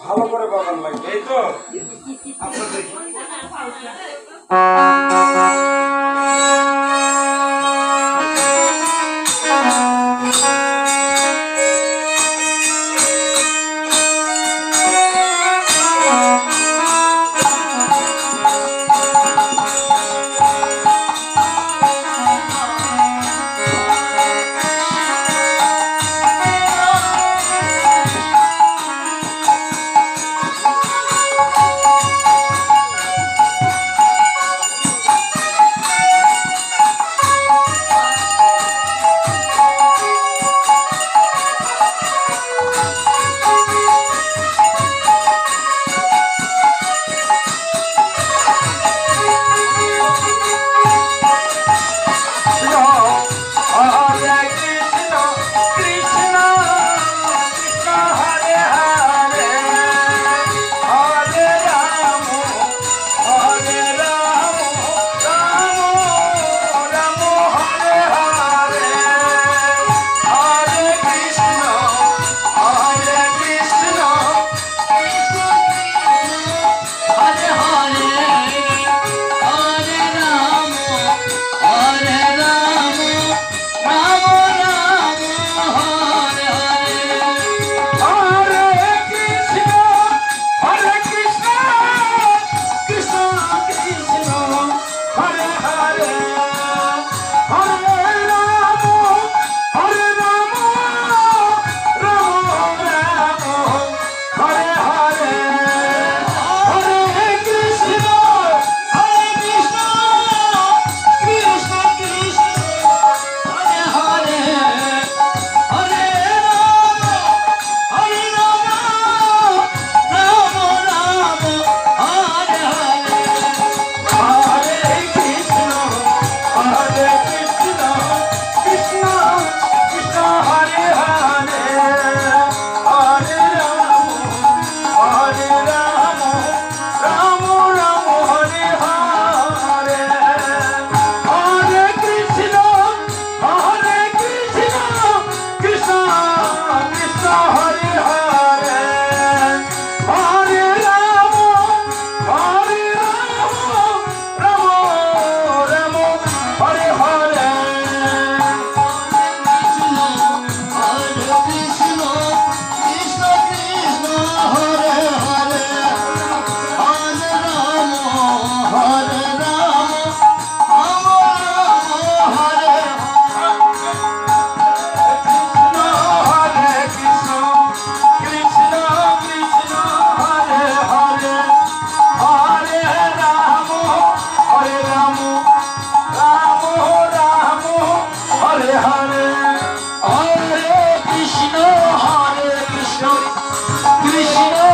ভালো করে বাবার লাগবে এই তো। কৃষ্ণ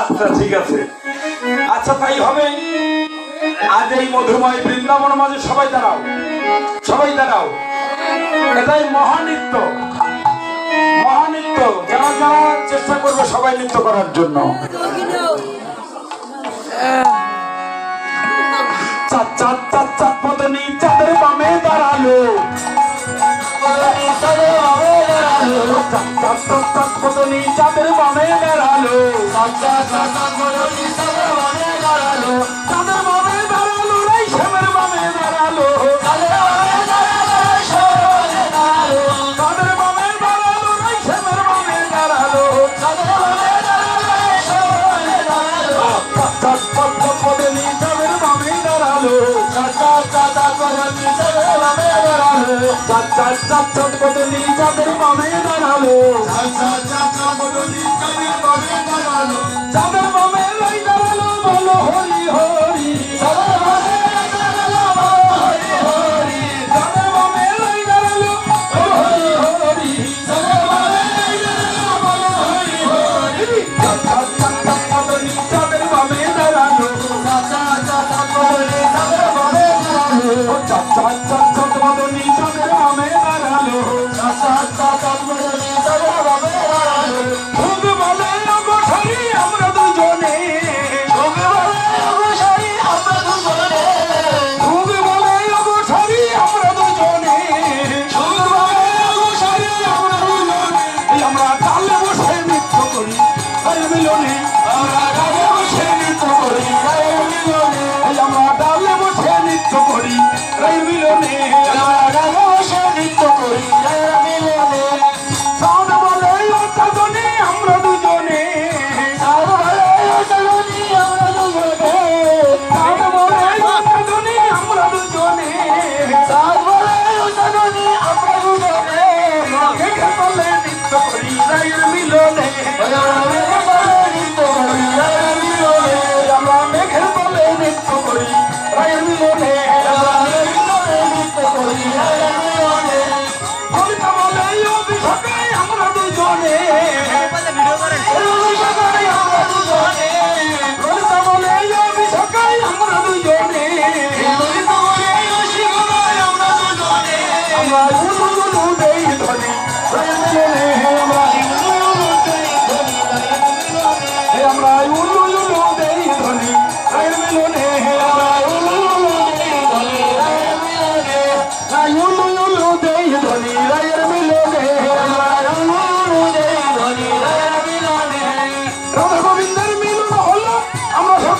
আচ্ছা ঠিক আছে। আচ্ছা, তাই হবে। আজ এই মধুময় বৃন্দাবন মাঝে সবাই দাঁড়াও। সবাই দাঁড়াও। এটাই মহানিত্য। মহানিত্য। যারা যারা চেষ্টা করবে সবাই নৃত্য করার জন্য। চার চার চার চার পদনী চার চাঁদের বামে বেড়ালো চার চার চার বদলি যাদের বাবে দাঁড়াল চার চার চার বদলি যাদের বাবে দাঁড়াল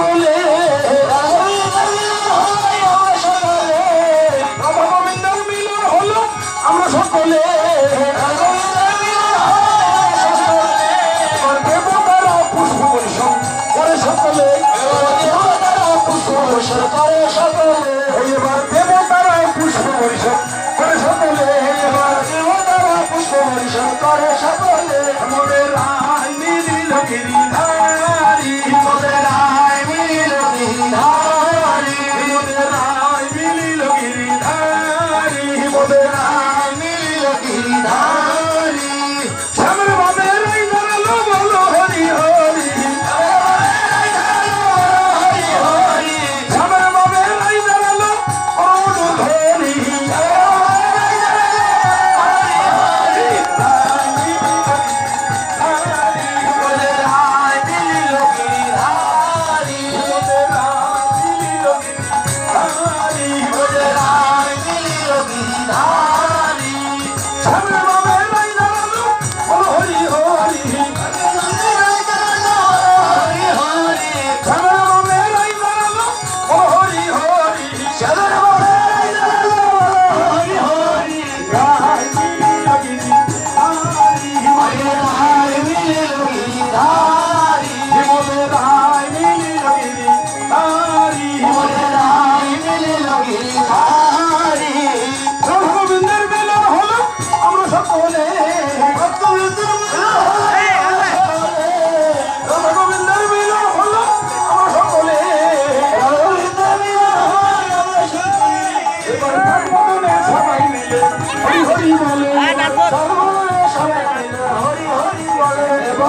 school.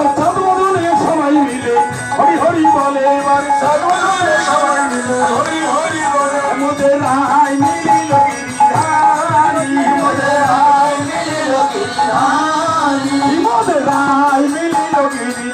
এবার সাধুরে সবাই মিলে হরি হরি বলে এবার সাধুরে সবাই মিলে হরি হরি বলে। মোদের রাহাই মিলিল মোদের রাহাই মিলিল মোদের রাহাই মিলিল